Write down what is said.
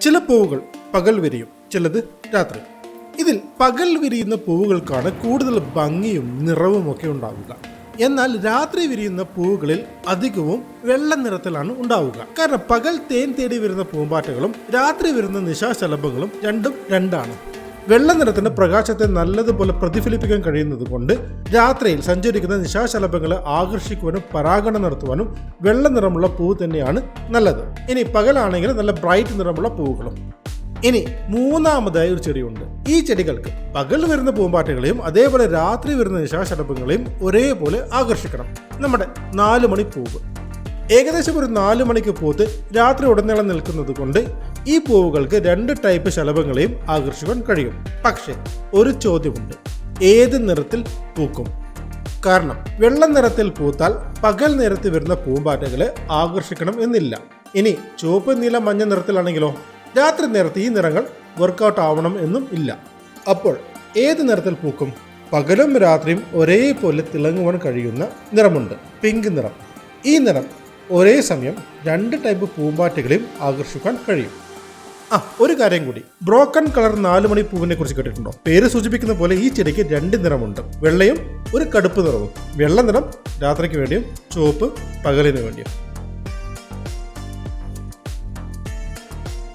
ചില പൂവുകൾ പകൽ വിരിയും ചിലത് രാത്രി. ഇതിൽ പകൽ വിരിയുന്ന പൂവുകൾക്കാണ് കൂടുതൽ ഭംഗിയും നിറവും ഒക്കെ ഉണ്ടാവുക. എന്നാൽ രാത്രി വിരിയുന്ന പൂവുകളിൽ അധികവും വെള്ള നിറത്തിലാണ് ഉണ്ടാവുക. കാരണം പകൽ തേൻ തേടി വരുന്ന പൂമ്പാറ്റകളും രാത്രി വരുന്ന നിശാശലഭങ്ങളും രണ്ടും രണ്ടാണ്. വെള്ള നിറത്തിന്റെ പ്രകാശത്തെ നല്ലതുപോലെ പ്രതിഫലിപ്പിക്കാൻ കഴിയുന്നത് കൊണ്ട് രാത്രിയിൽ സഞ്ചരിക്കുന്ന നിശാശലഭങ്ങളെ ആകർഷിക്കുവാനും പരാഗണം നടത്തുവാനും വെള്ള നിറമുള്ള പൂവ് തന്നെയാണ് നല്ലത്. ഇനി പകലാണെങ്കിൽ നല്ല ബ്രൈറ്റ് നിറമുള്ള പൂവുകളും ഇനി മൂന്നാമതായി ഒരു ചെടിയുണ്ട്. ഈ ചെടികൾക്ക് പകൽ വരുന്ന പൂമ്പാറ്റകളെയും അതേപോലെ രാത്രി വരുന്ന നിശാശലഭങ്ങളെയും ഒരേപോലെ ആകർഷിക്കണം. നമ്മുടെ നാലുമണി പൂവ്. ഏകദേശം ഒരു നാലു മണിക്ക് പൂത്ത് രാത്രി ഉടനീളം നിൽക്കുന്നത് കൊണ്ട് ഈ പൂവുകൾക്ക് രണ്ട് ടൈപ്പ് ശലഭങ്ങളെയും ആകർഷിക്കാൻ കഴിയും. പക്ഷേ ഒരു ചോദ്യമുണ്ട്. ഏത് നിറത്തിൽ പൂക്കും? കാരണം വെള്ള നിറത്തിൽ പൂത്താൽ പകൽ നേരത്ത് വരുന്ന പൂമ്പാറ്റകളെ ആകർഷിക്കണം എന്നില്ല. ഇനി ചുവപ്പ് നീല മഞ്ഞ നിറത്തിലാണെങ്കിലോ? രാത്രി നേരത്ത് ഈ നിറങ്ങൾ വർക്കൗട്ട് ആവണം എന്നും ഇല്ല. അപ്പോൾ ഏത് നിറത്തിൽ പൂക്കും? പകലും രാത്രിയും ഒരേപോലെ തിളങ്ങുവാൻ കഴിയുന്ന നിറമുണ്ട്. പിങ്ക് നിറം. ഈ നിറം ഒരേ സമയം രണ്ട് ടൈപ്പ് പൂമ്പാറ്റകളെയും ആകർഷിക്കാൻ കഴിയും. ആ ഒരു കാര്യം കൂടി. ബ്രോക്കൺ കളർ നാലുമണി പൂവിനെ കുറിച്ച് കേട്ടിട്ടുണ്ടോ? പേര് സൂചിപ്പിക്കുന്ന പോലെ ഈ ചെടിക്ക് രണ്ട് നിറമുണ്ട്. വെള്ളയും ഒരു കടുപ്പ് നിറവും. വെള്ള നിറം രാത്രിക്ക് വേണ്ടിയും ചുവപ്പ് പകലിന് വേണ്ടിയും.